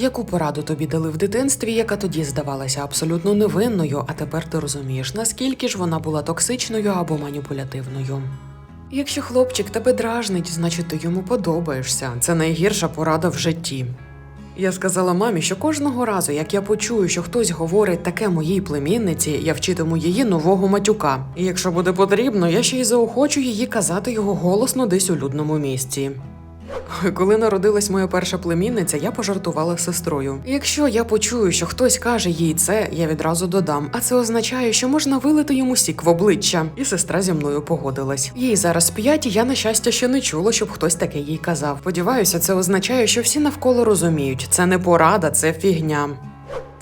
Яку пораду тобі дали в дитинстві, яка тоді здавалася абсолютно невинною, а тепер ти розумієш, наскільки ж вона була токсичною або маніпулятивною? Якщо хлопчик тебе дражнить, значить ти йому подобаєшся. Це найгірша порада в житті. Я сказала мамі, що кожного разу, як я почую, що хтось говорить таке моїй племінниці, я вчитиму її нового матюка. І якщо буде потрібно, я ще й заохочу її казати його голосно десь у людному місці. Коли народилась моя перша племінниця, я пожартувала з сестрою. Якщо я почую, що хтось каже їй це, я відразу додам. А це означає, що можна вилити йому сік в обличчя. І сестра зі мною погодилась. Їй зараз п'ять, і я на щастя ще не чула, щоб хтось таке їй казав. Сподіваюся, це означає, що всі навколо розуміють. Це не порада, це фігня.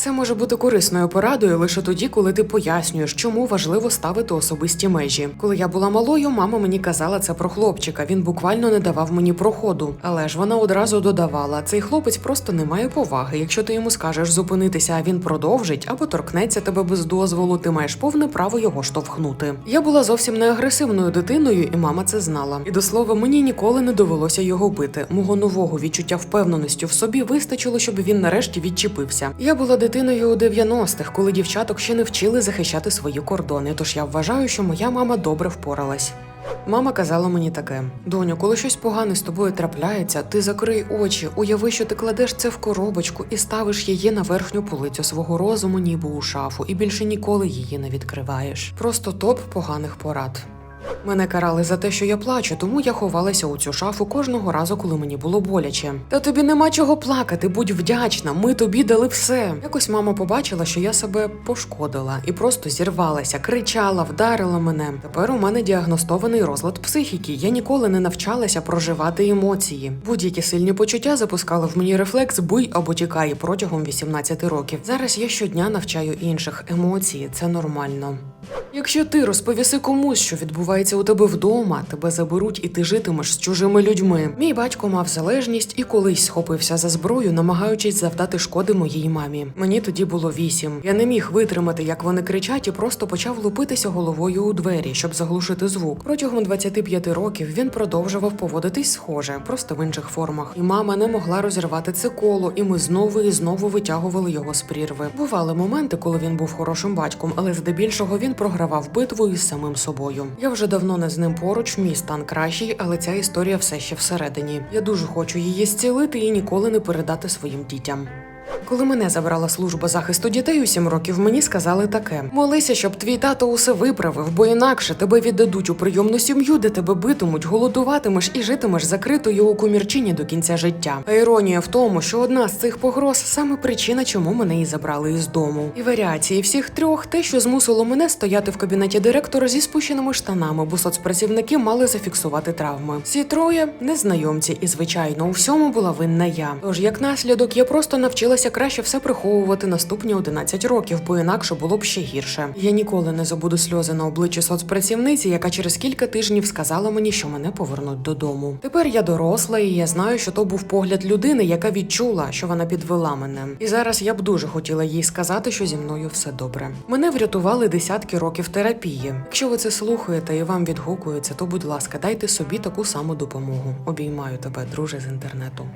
Це може бути корисною порадою лише тоді, коли ти пояснюєш, чому важливо ставити особисті межі. Коли я була малою, мама мені казала це про хлопчика. Він буквально не давав мені проходу. Але ж вона одразу додавала: цей хлопець просто не має поваги. Якщо ти йому скажеш зупинитися, а він продовжить або торкнеться тебе без дозволу, ти маєш повне право його штовхнути. Я була зовсім не агресивною дитиною, і мама це знала. І до слова, мені ніколи не довелося його бити. Мого нового відчуття впевненості в собі вистачило, щоб він нарешті відчепився. Я була дитиною у 90-х, коли дівчаток ще не вчили захищати свої кордони. Тож я вважаю, що моя мама добре впоралась. Мама казала мені таке: доню, коли щось погане з тобою трапляється, ти закрий очі, уяви, що ти кладеш це в коробочку і ставиш її на верхню полицю свого розуму, ніби у шафу, і більше ніколи її не відкриваєш. Просто топ поганих порад. Мене карали за те, що я плачу, тому я ховалася у цю шафу кожного разу, коли мені було боляче. Та тобі нема чого плакати, будь вдячна. Ми тобі дали все. Якось мама побачила, що я себе пошкодила і просто зірвалася, кричала, вдарила мене. Тепер у мене діагностований розлад психіки. Я ніколи не навчалася проживати емоції. Будь-які сильні почуття запускали в мені рефлекс буй або тікай протягом 18 років. Зараз я щодня навчаю інших емоції. Це нормально. Якщо ти розповіси комусь, що відбувається у тебе вдома, тебе заберуть і ти житимеш з чужими людьми. Мій батько мав залежність і колись схопився за зброю, намагаючись завдати шкоди моїй мамі. Мені тоді було вісім. Я не міг витримати, як вони кричать, і просто почав лупитися головою у двері, щоб заглушити звук. Протягом 25 років він продовжував поводитись схоже, просто в інших формах. І мама не могла розірвати це коло, і ми знову і знову витягували його з прірви. Бували моменти, коли він був хорошим батьком, але здебільшого він програвав битву із самим собою. Я вже давно не з ним поруч, мій стан кращий, але ця історія все ще всередині. Я дуже хочу її зцілити і ніколи не передати своїм дітям. Коли мене забрала служба захисту дітей у сім років, мені сказали таке: молися, щоб твій тато усе виправив, бо інакше тебе віддадуть у прийомну сім'ю, де тебе битимуть, голодуватимеш і житимеш закритою у комірчині до кінця життя. А іронія в тому, що одна з цих погроз саме причина, чому мене і забрали із дому. І варіації всіх трьох те, що змусило мене стояти в кабінеті директора зі спущеними штанами, бо соцпрацівники мали зафіксувати травми. Всі троє незнайомці, і звичайно, у всьому була винна я. Тож, як наслідок, я просто навчилася краще все приховувати наступні 11 років, бо інакше було б ще гірше. Я ніколи не забуду сльози на обличчі соцпрацівниці, яка через кілька тижнів сказала мені, що мене повернуть додому. Тепер я доросла, і я знаю, що то був погляд людини, яка відчула, що вона підвела мене. І зараз я б дуже хотіла їй сказати, що зі мною все добре. Мене врятували десятки років терапії. Якщо ви це слухаєте і вам відгукується, то будь ласка, дайте собі таку саму допомогу. Обіймаю тебе, друже з інтернету.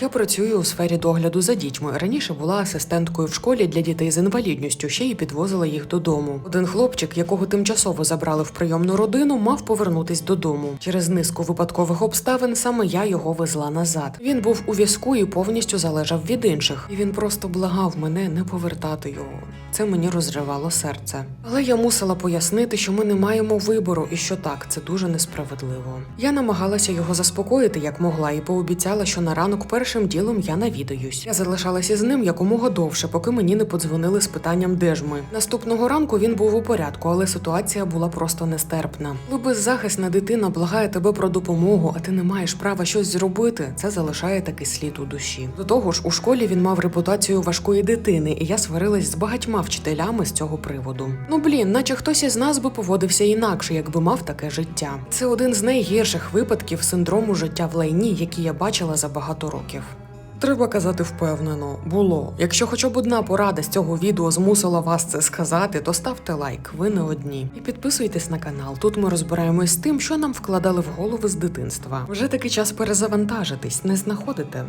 Я працюю у сфері догляду за дітьми. Раніше була асистенткою в школі для дітей з інвалідністю, ще й підвозила їх додому. Один хлопчик, якого тимчасово забрали в прийомну родину, мав повернутись додому. Через низку випадкових обставин саме я його везла назад. Він був у візку і повністю залежав від інших. І він просто благав мене не повертати його. Це мені розривало серце. Але я мусила пояснити, що ми не маємо вибору і що так, це дуже несправедливо. Я намагалася його заспокоїти як могла, і пообіцяла, що на ранок першим ділом я навідаюсь. Я залишалася з ним якомога довше, поки мені не подзвонили з питанням, де ж ми. Наступного ранку він був у порядку, але ситуація була просто нестерпна. Коли беззахисна дитина благає тебе про допомогу, а ти не маєш права щось зробити. Це залишає такий слід у душі. До того ж, у школі він мав репутацію важкої дитини, і я сварилась з багатьма вчителями з цього приводу. Ну блін, наче хтось із нас би поводився інакше, якби мав таке життя. Це один з найгірших випадків синдрому життя в лайні, який я бачила за багато років. Треба казати впевнено, було. Якщо хоча б одна порада з цього відео змусила вас це сказати, то ставте лайк, ви не одні. І підписуйтесь на канал. Тут ми розбираємось з тим, що нам вкладали в голови з дитинства. Вже такий час перезавантажитись, не знаходите.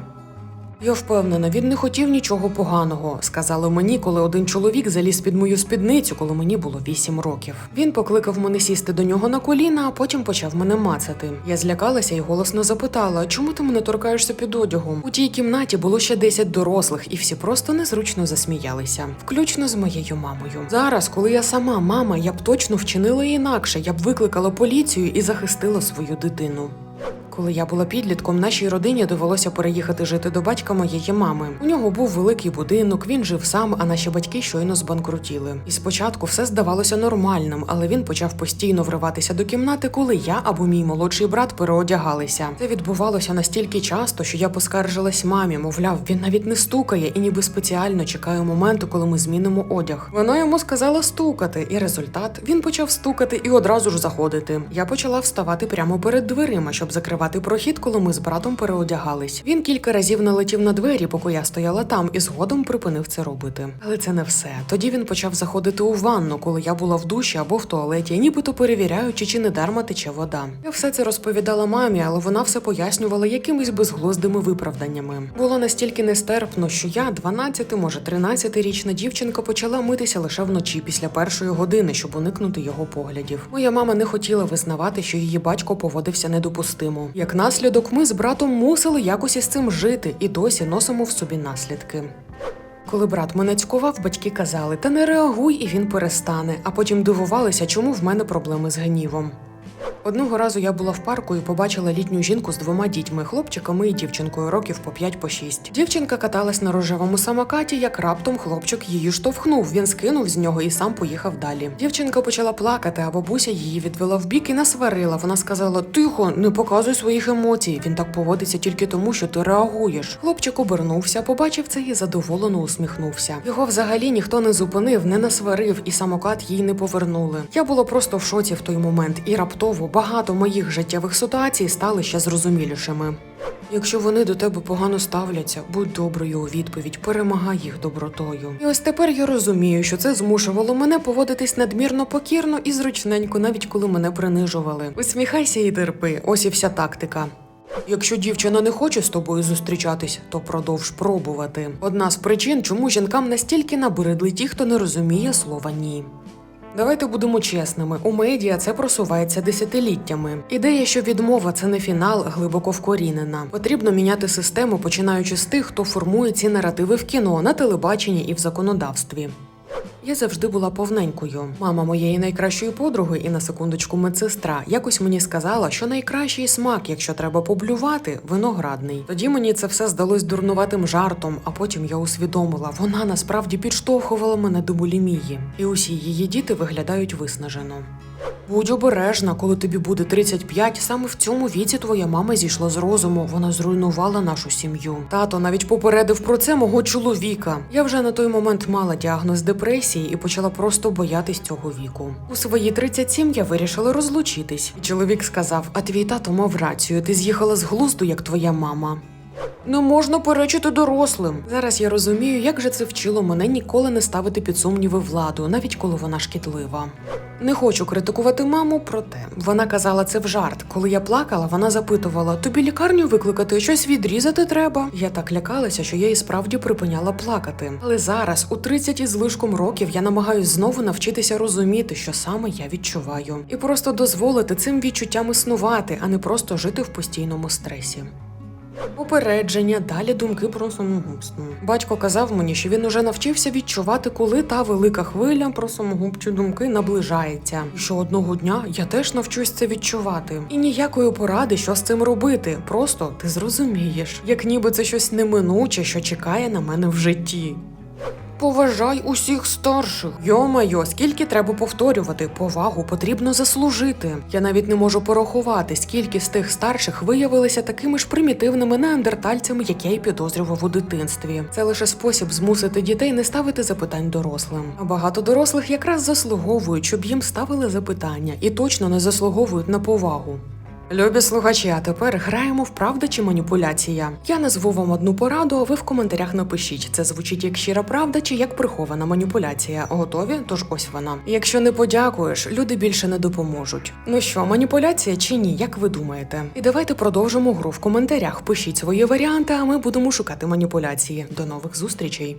Я впевнена, він не хотів нічого поганого, сказали мені, коли один чоловік заліз під мою спідницю, коли мені було 8 років. Він покликав мене сісти до нього на коліна, а потім почав мене мацати. Я злякалася і голосно запитала: чому ти мене торкаєшся під одягом? У тій кімнаті було ще 10 дорослих, і всі просто незручно засміялися, включно з моєю мамою. Зараз, коли я сама мама, я б точно вчинила інакше. Я б викликала поліцію і захистила свою дитину. Коли я була підлітком, нашій родині довелося переїхати жити до батька моєї мами. У нього був великий будинок, він жив сам, а наші батьки щойно збанкрутіли. І спочатку все здавалося нормальним, але він почав постійно вриватися до кімнати, коли я або мій молодший брат переодягалися. Це відбувалося настільки часто, що я поскаржилась мамі, мовляв, він навіть не стукає і ніби спеціально чекає моменту, коли ми змінимо одяг. Вона йому сказала стукати, і результат він почав стукати і одразу ж заходити. Я почала вставати прямо перед дверима, щоб закривати прохід, коли ми з братом переодягались. Він кілька разів налетів на двері, поки я стояла там, і згодом припинив це робити. Але це не все. Тоді він почав заходити у ванну, коли я була в душі або в туалеті, нібито перевіряючи, чи не дарма тече вода. Я все це розповідала мамі, але вона все пояснювала якимись безглуздими виправданнями. Було настільки нестерпно, що я, 12, може 13-річна дівчинка, почала митися лише вночі після першої години, щоб уникнути його поглядів. Моя мама не хотіла визнавати, що її батько поводився недопустимо. Як наслідок, ми з братом мусили якось із цим жити і досі носимо в собі наслідки. Коли брат мене цькував, батьки казали: та не реагуй, і він перестане. А потім дивувалися, чому в мене проблеми з гнівом. Одного разу я була в парку і побачила літню жінку з двома дітьми, хлопчиками і дівчинкою, років по 5 по 6. Дівчинка каталась на рожевому самокаті, як раптом хлопчик її штовхнув. Він скинув з нього і сам поїхав далі. Дівчинка почала плакати, а бабуся її відвела в бік і насварила. Вона сказала: Тихо, не показуй своїх емоцій. Він так поводиться тільки тому, що ти реагуєш. Хлопчик обернувся, побачив це і задоволено усміхнувся. Його взагалі ніхто не зупинив, не насварив, і самокат їй не повернули. Я була просто в шоці в той момент, і раптово багато моїх життєвих ситуацій стали ще зрозумілішими. Якщо вони до тебе погано ставляться, будь доброю у відповідь, перемагай їх добротою. І ось тепер я розумію, що це змушувало мене поводитись надмірно покірно і зручненько, навіть коли мене принижували. Усміхайся і терпи, ось і вся тактика. Якщо дівчина не хоче з тобою зустрічатись, то продовж пробувати. Одна з причин, чому жінкам настільки набридли ті, хто не розуміє слова ні. Давайте будемо чесними. У медіа це просувається десятиліттями. Ідея, що відмова це не фінал, глибоко вкорінена. Потрібно міняти систему, починаючи з тих, хто формує ці наративи в кіно, на телебаченні і в законодавстві. Я завжди була повненькою. Мама моєї найкращої подруги і на секундочку медсестра якось мені сказала, що найкращий смак, якщо треба поблювати, виноградний. Тоді мені це все здалось дурнуватим жартом, а потім я усвідомила, вона насправді підштовхувала мене до булімії, і усі її діти виглядають виснажено. Будь обережна, коли тобі буде 35, саме в цьому віці твоя мама зійшла з розуму. Вона зруйнувала нашу сім'ю. Тато навіть попередив про це мого чоловіка. Я вже на той момент мала діагноз депресії і почала просто боятись цього віку. У свої 37 я вирішила розлучитись. Чоловік сказав: А твій тато мав рацію, ти з'їхала з глузду, як твоя мама. Не можна перечити дорослим. Зараз я розумію, як же це вчило мене ніколи не ставити під сумніви владу, навіть коли вона шкідлива. Не хочу критикувати маму, проте вона казала це в жарт. Коли я плакала, вона запитувала: тобі лікарню викликати, щось відрізати треба. Я так лякалася, що я і справді припиняла плакати. Але зараз, у 30 із лишком років, я намагаюсь знову навчитися розуміти, що саме я відчуваю, і просто дозволити цим відчуттям існувати, а не просто жити в постійному стресі. Попередження, далі думки про самогубство. Батько казав мені, що він уже навчився відчувати, коли та велика хвиля про самогубчі думки наближається. І що одного дня я теж навчусь це відчувати. І ніякої поради, що з цим робити. Просто ти зрозумієш, як ніби це щось неминуче, що чекає на мене в житті. Поважай усіх старших. Йо-майо, скільки треба повторювати, повагу потрібно заслужити. Я навіть не можу порахувати, скільки з тих старших виявилися такими ж примітивними неандертальцями, як я й підозрював у дитинстві. Це лише спосіб змусити дітей не ставити запитань дорослим. А багато дорослих якраз заслуговують, щоб їм ставили запитання, і точно не заслуговують на повагу. Любі слухачі, а тепер граємо в правда чи маніпуляція. Я назву вам одну пораду, а ви в коментарях напишіть, це звучить як щира правда чи як прихована маніпуляція. Готові? Тож ось вона. Якщо не подякуєш, люди більше не допоможуть. Ну що, маніпуляція чи ні? Як ви думаєте? І давайте продовжимо гру в коментарях. Пишіть свої варіанти, а ми будемо шукати маніпуляції. До нових зустрічей.